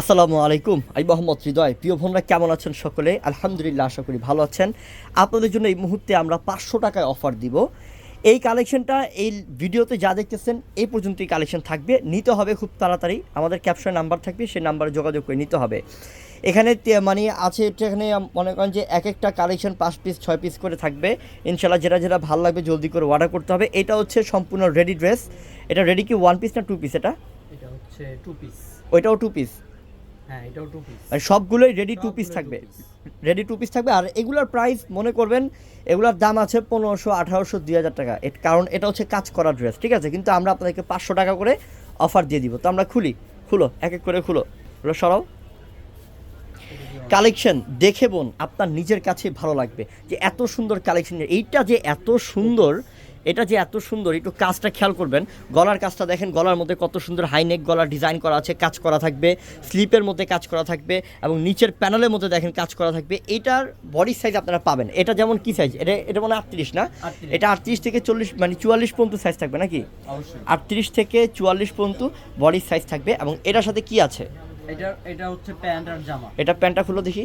আসসালামু আলাইকুম। আমি মোহাম্মদ হৃদয়। প্রিয় বোনরা কেমন আছেন সকলে? আলহামদুলিল্লাহ আশা করি ভালো আছেন। আপনাদের জন্য এই মুহূর্তে আমরা পাঁচশো টাকায় অফার দিব। এই কালেকশনটা এই ভিডিওতে যা দেখতেছেন এই পর্যন্তই কালেকশন থাকবে। নিতে হবে খুব তাড়াতাড়ি। আমাদের ক্যাপশনে নাম্বার থাকবে সেই নাম্বারে যোগাযোগ করে নিতে হবে। এখানে মানে আছে এটা এখানে মনে করেন যে এক একটা কালেকশন পাঁচ পিস ছয় পিস করে থাকবে। ইনশাল্লাহ যেটা যেটা ভালো লাগবে জলদি করে অর্ডার করতে হবে। এটা হচ্ছে সম্পূর্ণ রেডি ড্রেস এটা রেডি কি ওয়ান পিস না টু পিস এটা? এটা হচ্ছে টু পিস ওইটাও টু পিস হ্যাঁ এটাও টু পিস আর সবগুলোই রেডি টু পিস থাকবে। রেডি টু পিস থাকবে। আর এগুলোর প্রাইস মনে করবেন এগুলোর দাম আছে পনেরোশো আঠারোশো দুই হাজার টাকা। এর কারণ এটা হচ্ছে কাজ করা ড্রেস ঠিক আছে? কিন্তু আমরা আপনাদেরকে পাঁচশো টাকা করে অফার দিয়ে দিব। তো আমরা খুলি। খুলো এক এক করে খুলো। এগুলো সরাও। কালেকশন দেখে বোন আপনার নিজের কাছে ভালো লাগবে। যে এত সুন্দর কালেকশন এইটা যে এত সুন্দর এটা যে এত সুন্দর একটু কাজটা খেয়াল করবেন। গলার কাজটা দেখেন গলার মধ্যে কত সুন্দর হাইনেক গলার ডিজাইন করা আছে কাজ করা থাকবে। স্লিপের মধ্যে কাজ করা থাকবে এবং নিচের প্যানেলের মধ্যে দেখেন কাজ করা থাকবে। এটার বডি সাইজ আপনারা পাবেন। এটা যেমন কি সাইজ এটা এটা মানে আটত্রিশ না? এটা আটত্রিশ থেকে চল্লিশ মানে চুয়াল্লিশ পর্যন্ত সাইজ থাকবে নাকি? আটত্রিশ থেকে চুয়াল্লিশ পর্যন্ত বডির সাইজ থাকবে এবং এটার সাথে কি আছে? এটা এটা হচ্ছে প্যান্ট আর জামা। এটা প্যান্টটা খুলো দেখি।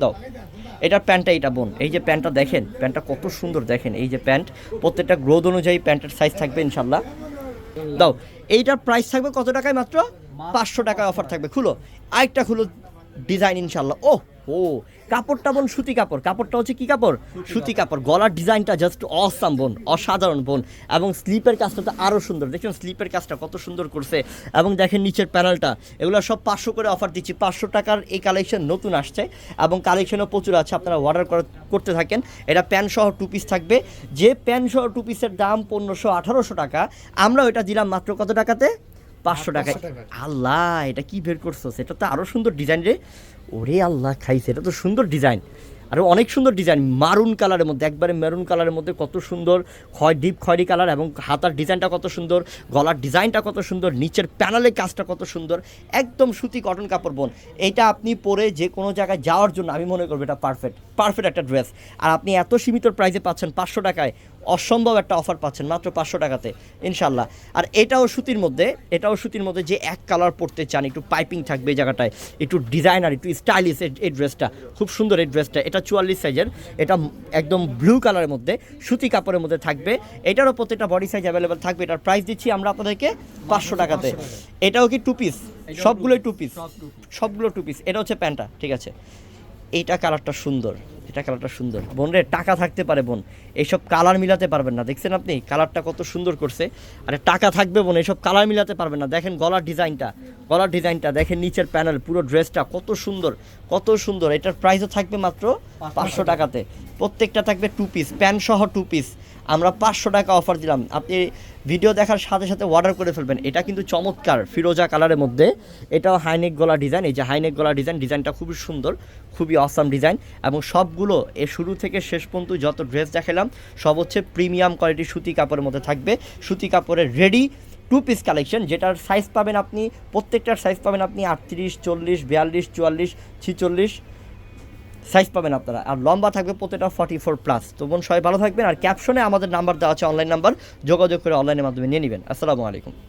দাও। এটার প্যান্টটা এটা বোন। এই যে প্যান্টটা দেখেন, প্যান্টটা কত সুন্দর দেখেন। এই যে প্যান্ট, প্রত্যেকটা গ্রোথ অনুযায়ী প্যান্টের সাইজ থাকবে ইনশাল্লাহ। দাও, এইটার প্রাইস থাকবে কত টাকায় মাত্র? পাঁচশো টাকায় অফার থাকবে। খুলো, আরেকটা খুলো। ডিজাইন ইনশাল্লাহ ও ও কাপড়টা বোন সুতি কাপড়। কাপড়টা হচ্ছে কি কাপড়? সুতি কাপড়। গলার ডিজাইনটা জাস্ট অসাম বোন অসাধারণ বোন। এবং স্লিপের কাজটা তো আরও সুন্দর। দেখুন স্লিপের কাজটা কত সুন্দর করছে। এবং দেখেন নিচের প্যানেলটা। এগুলো সব পাঁচশো করে অফার দিচ্ছি। পাঁচশো টাকার এই কালেকশন নতুন আসছে। এবং কালেকশনও প্রচুর আছে। আপনারা অর্ডার করতে থাকেন। এটা প্যান্ট সহ টু পিস থাকবে। যে প্যান্ট সহ টু পিসের দাম পনেরোশো আঠারোশো টাকা। আমরা ওইটা দিলাম মাত্র কত টাকাতে? পাঁচশো টাকায়। আল্লাহ এটা কি বের করছ? সেটা তো আরও সুন্দর ডিজাইন রে। ওরে আল্লাহ খাইছে এটা তো সুন্দর ডিজাইন আরও অনেক সুন্দর ডিজাইন মারুন কালারের মধ্যে একবারে মেরুন কালারের মধ্যে কত সুন্দর খয় ডিপ খয়েরি কালার এবং হাতার ডিজাইনটা কত সুন্দর গলার ডিজাইনটা কত সুন্দর নিচের প্যানেলের কাজটা কত সুন্দর একদম সুতি কটন কাপড় বোন। এইটা আপনি পরে যে কোনো জায়গায় যাওয়ার জন্য আমি মনে করব এটা পারফেক্ট পারফেক্ট একটা ড্রেস আর আপনি এত সীমিত প্রাইসে পাচ্ছেন পাঁচশো টাকায় অসম্ভব একটা অফার পাচ্ছেন মাত্র পাঁচশো টাকাতে ইনশাল্লাহ আর এটাও সুতির মধ্যে এটাও সুতির মধ্যে যে এক কালার পরতে চান একটু পাইপিং থাকবে এই জায়গাটায় একটু ডিজাইনার একটু স্টাইলিশ এই ড্রেসটা খুব সুন্দর এই ড্রেসটা এটা চুয়াল্লিশ সাইজের এটা একদম ব্লু কালারের মধ্যে সুতি কাপড়ের মধ্যে থাকবে এটারও প্রত্যেকটা বডি সাইজ অ্যাভেলেবেল থাকবে এটার প্রাইস দিচ্ছি আমরা আপনাদেরকে পাঁচশো টাকাতে। এটাও কি টু পিস সবগুলোই টু পিস। সবগুলো টু পিস এটা হচ্ছে প্যান্টটা ঠিক আছে। এইটা কালারটা সুন্দর। এটা কালারটা সুন্দর। বোন রে টাকা থাকতে পারে বোন। এইসব কালার মিলাতে পারবেন না। দেখছেন আপনি? কালারটা কত সুন্দর করছে। আরে টাকা থাকবে বোন এইসব কালার মিলাতে পারবেন না। দেখেন গলার ডিজাইনটা গলার ডিজাইনটা। দেখেন নিচের প্যানেল পুরো ড্রেসটা কত সুন্দর কত সুন্দর। এটার প্রাইসও থাকবে মাত্র পাঁচশো টাকাতে। প্রত্যেকটা থাকবে টু পিস প্যান্ট সহ টু পিস আমরা পাঁচশো টাকা অফার দিলাম। আপনি ভিডিও দেখার সাথে সাথে অর্ডার করে ফেলবেন। এটা কিন্তু চমৎকার ফিরোজা কালারের মধ্যে। এটাও হাইনেক গলা ডিজাইন এই যে হাইনেক গলা ডিজাইন ডিজাইনটা খুবই সুন্দর খুবই অসাম ডিজাইন এবং সবগুলো, এ শুরু থেকে শেষ পর্যন্ত যত ড্রেস দেখালাম, সব হচ্ছে প্রিমিয়াম কোয়ালিটি সুতি কাপড়ের মধ্যে থাকবে। সুতি কাপড়ের রেডি টু পিস কালেকশন, যেটার সাইজ পাবেন আপনি, প্রত্যেকটার সাইজ পাবেন আপনি আটত্রিশ, চল্লিশ, বিয়াল্লিশ, চুয়াল্লিশ, ছিচল্লিশ সাইজ পাবেন আপনারা। আর লম্বা থাকবে প্রত্যেকটা ফর্টি ফোর প্লাস তো বোন, সবাই ভালো থাকবেন। আর ক্যাপশনে আমাদের নাম্বার দেওয়া আছে অনলাইন নাম্বার যোগাযোগ করে অনলাইনের মাধ্যমে নিয়ে নেবেন। আসসালামু আলাইকুম।